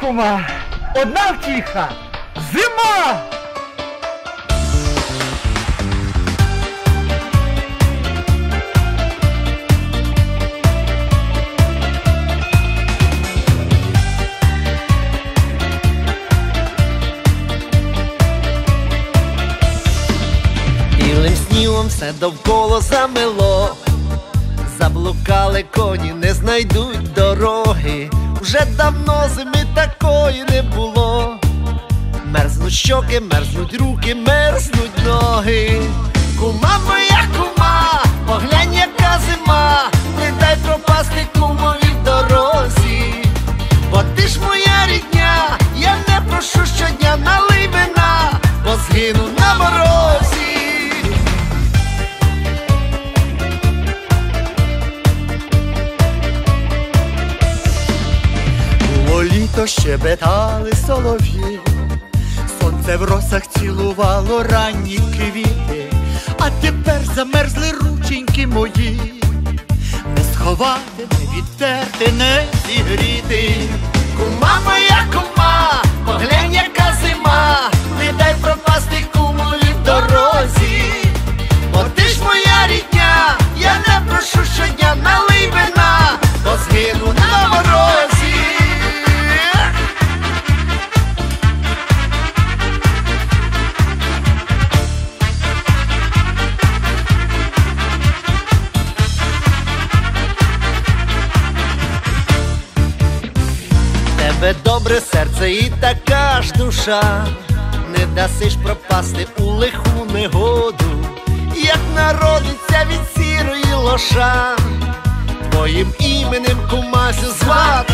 кума, одна втіха. Зима! Білим снігом все довкола замело, заблукали коні, не знайдуть дороги. Вже давно зими такої не було. Мерзнуть щоки, мерзнуть руки, мерзнуть ноги. Кума моя кума, Літо щебетали солов'ї, сонце в росах цілувало ранні квіти, а тепер замерзли рученьки мої, не сховати, не відтерти, не зігріти. Кума добре серце і така ж душа, не дасиш пропасти у лиху негоду, як народиться від сірої лоша, твоїм іменем кумасю звати